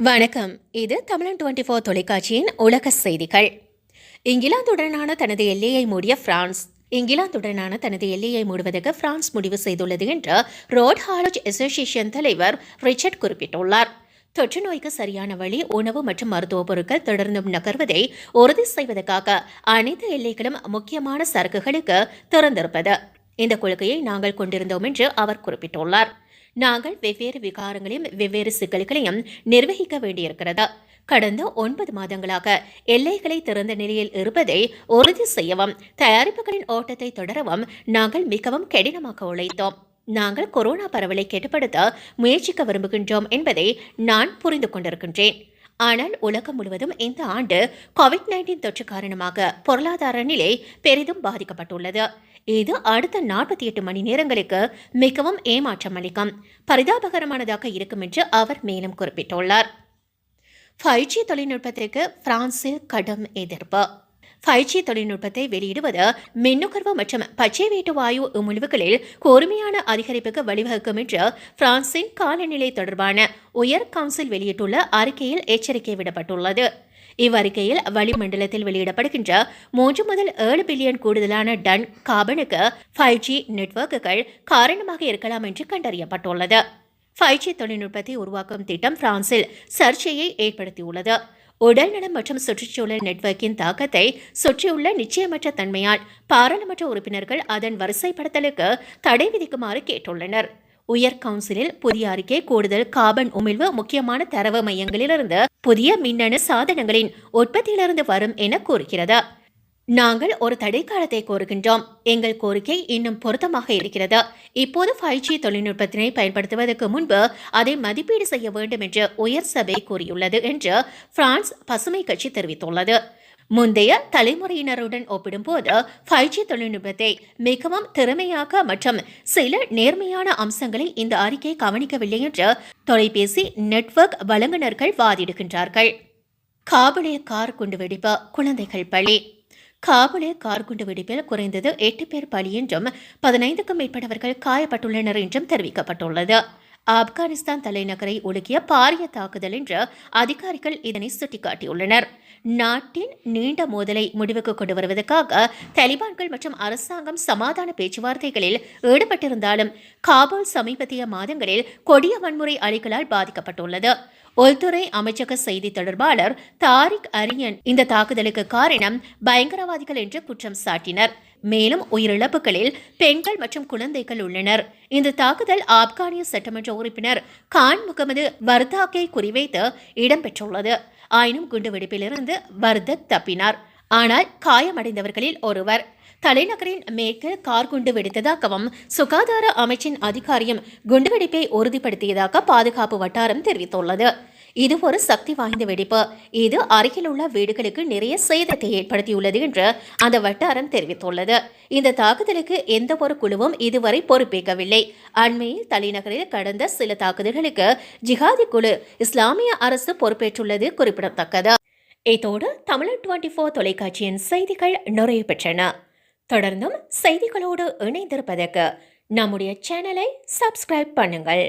வணக்கம். இது தமிழன் டுவெண்ட்டி ஃபோர் தொலைக்காட்சியின் உலக செய்திகள். இங்கிலாந்துடனான தனது எல்லையை மூடிய பிரான்ஸ். இங்கிலாந்துடனான தனது எல்லையை மூடுவதற்கு பிரான்ஸ் முடிவு செய்துள்ளது என்று ரோட் ஹாலஜ் அசோசியேஷன் தலைவர் ரிச்சர்ட் குறிப்பிட்டுள்ளார். தொற்று நோய்க்கு சரியான வழி உணவு மற்றும் மருத்துவ பொருட்கள் தொடர்ந்தும் நகர்வதை உறுதி செய்வதற்காக அனைத்து எல்லைகளும் முக்கியமான சரக்குகளுக்கு திறந்திருப்பது. இந்த கொள்கையை நாங்கள் கொண்டிருந்தோம் என்று அவர் குறிப்பிட்டுள்ளார். நாங்கள் வெவ்வேறு விகாரங்களையும் வெவ்வேறு சிக்கல்களையும் நிர்வகிக்க வேண்டியிருக்கிறது. கடந்த ஒன்பது மாதங்களாக எல்லைகளை திறந்த நிலையில் இருப்பதை உறுதி செய்யவும் தயாரிப்புகளின் ஓட்டத்தை தொடரவும் நாங்கள் மிகவும் கடினமாக உழைத்தோம். நாங்கள் கொரோனா பரவலை கட்டுப்படுத்த முயற்சிக்க விரும்புகின்றோம் என்பதை நான் புரிந்து கொண்டிருக்கின்றேன். ஆனால் உலகம் முழுவதும் இந்த ஆண்டு கோவிட் நைன்டீன் தொற்று காரணமாக பொருளாதார நிலை பெரிதும் பாதிக்கப்பட்டுள்ளது. இது அடுத்த நாற்பத்தி எட்டு மணி நேரங்களுக்கு மிகவும் ஏமாற்றம் அளிக்கும் பரிதாபகரமானதாக இருக்கும் என்று அவர் மேலும் குறிப்பிட்டுள்ளார். ஃபைவ் ஜி தொழில்நுட்பத்திற்கு பிரான்சில் கடும் எதிர்ப்பு. ஃபைவ் ஜி தொழில்நுட்பத்தை வெளியிடுவது மின்னுகர்வு மற்றும் பச்சை வீட்டு வாயு உமிழ்வுகளில் கூர்மையான அதிகரிப்புக்கு வழிவகுக்கும் என்று பிரான்சின் காலநிலை தொடர்பான உயர் கவுன்சில் வெளியிட்டுள்ள அறிக்கையில் எச்சரிக்கை விடப்பட்டுள்ளது. இவ்வறிக்கையில் வளிமண்டலத்தில் வெளியிடப்படுகின்ற மூன்று முதல் ஏழு பில்லியன் கூடுதலான டன் கார்பனுக்கு ஃபைவ் ஜி நெட்வொர்க்குகள் காரணமாக இருக்கலாம் என்று கண்டறியப்பட்டுள்ளது. ஃபைவ் ஜி தொழில்நுட்பத்தை உருவாக்கும் திட்டம் பிரான்சில் சர்ச்சையை ஏற்படுத்தியுள்ளது. உடல்நலம் மற்றும் சுற்றுச்சூழல் நெட்வொர்க்கின் தாக்கத்தை சுற்றியுள்ள நிச்சயமற்ற தன்மையால் பாராளுமன்ற உறுப்பினர்கள் அதன் வரிசைப்படுத்தலுக்கு தடை விதிக்குமாறு கேட்டுள்ளனர். உயர் கவுன்சிலில் புதிய அறிக்கை கூடுதல் கார்பன் உமிழ்வு முக்கியமான தரவு மையங்களிலிருந்து புதிய மின்னணு சாதனங்களின் உற்பத்தியிலிருந்து வரும் என கூறுகிறது? நாங்கள் ஒரு தடைக்காலத்தை கோருகின்றோம். எங்கள் கோரிக்கை இன்னும் பொருத்தமாக இருக்கிறது. இப்போது ஃபைவ் ஜி தொழில்நுட்பத்தினை பயன்படுத்துவதற்கு முன்பு அதை மதிப்பீடு செய்ய வேண்டும் என்று உயர் சபை கூறியுள்ளது என்று பிரான்ஸ் பசுமை கட்சி தெரிவித்துள்ளது. முந்தைய தலைமுறையினருடன் ஒப்பிடும்போது ஃபைவ் ஜி தொழில்நுட்பத்தை மிகவும் திறமையாக மற்றும் சில நேர்மையான அம்சங்களை இந்த அறிக்கை கவனிக்கவில்லை என்று தொலைபேசி நெட்வொர்க் வழங்குநர்கள் வாதிடுகின்றார்கள். காபுலிய கார் குண்டு வெடிப்பு குழந்தைகள் பலி. காபூலில் கார் குண்டு வெடிப்பில் குறைந்தது எட்டு பேர் பலி என்றும் பதினைந்துக்கும் மேற்பட்டவர்கள் காயப்பட்டுள்ளனர் என்றும் தெரிவிக்கப்பட்டுள்ளது. ஆப்கானிஸ்தான் தலைநகரை ஒழுகிய பாரிய தாக்குதல் என்று அதிகாரிகள் இதனை சுட்டிக்காட்டியுள்ளனர். நாட்டின் நீண்ட மோதலை முடிவுக்கு கொண்டு வருவதற்காக தலிபான்கள் மற்றும் அரசாங்கம் சமாதான பேச்சுவார்த்தைகளில் ஈடுபட்டிருந்தாலும் காபூல் சமீபத்திய மாதங்களில் கொடிய வன்முறை அலைகளால் பாதிக்கப்பட்டுள்ளது. உள்துறை அமைச்சக செய்தி தொடர்பாளர் தாரிக் அரியன் இந்த தாக்குதலுக்கு காரணம் பயங்கரவாதிகள் என்று குற்றம் சாட்டினர். மேலும் உயிரிழப்புகளில் பெண்கள் மற்றும் குழந்தைகள் உள்ளனர். இந்த தாக்குதல் ஆப்கானிய சட்டமன்ற உறுப்பினர் கான் முகமது வர்தாக்கை குறிவைத்து இடம்பெற்றுள்ளது. ஆயினும் குண்டுவெடிப்பிலிருந்து வர்தக் தப்பினார். ஆனால் காயமடைந்தவர்களில் ஒருவர். தலைநகரின் மேற்கு கார் குண்டு வெடித்ததாகவும் சுகாதார அமைச்சின் அதிகாரியும் குண்டுவெடிப்பை உறுதிப்படுத்தியதாக பாதுகாப்பு வட்டாரம் தெரிவித்துள்ளது. இது ஒரு சக்தி வாய்ந்த வெடிப்பு. இது அருகிலுள்ள வீடுகளுக்கு நிறைய சேதத்தை ஏற்படுத்தியுள்ளது என்று அந்த வட்டாரம் தெரிவித்துள்ளது. இந்த தாக்குதலுக்கு எந்த ஒரு குழுவும் இதுவரை பொறுப்பேற்கவில்லை. அண்மையில் தலைநகரில் கடந்த சில தாக்குதல்களுக்கு ஜிஹாதி குழு இஸ்லாமிய அரசு பொறுப்பேற்றுள்ளது குறிப்பிடத்தக்கது. இதோடு தமிழ் டுவெண்ட்டி ஃபோர் தொலைக்காட்சியின் செய்திகள் நிறைவு பெற்றன. தொடர்ந்தும் செய்திகளோடு இணைந்திருப்பதற்கு நம்முடைய சேனலை சப்ஸ்கிரைப் பண்ணுங்கள்.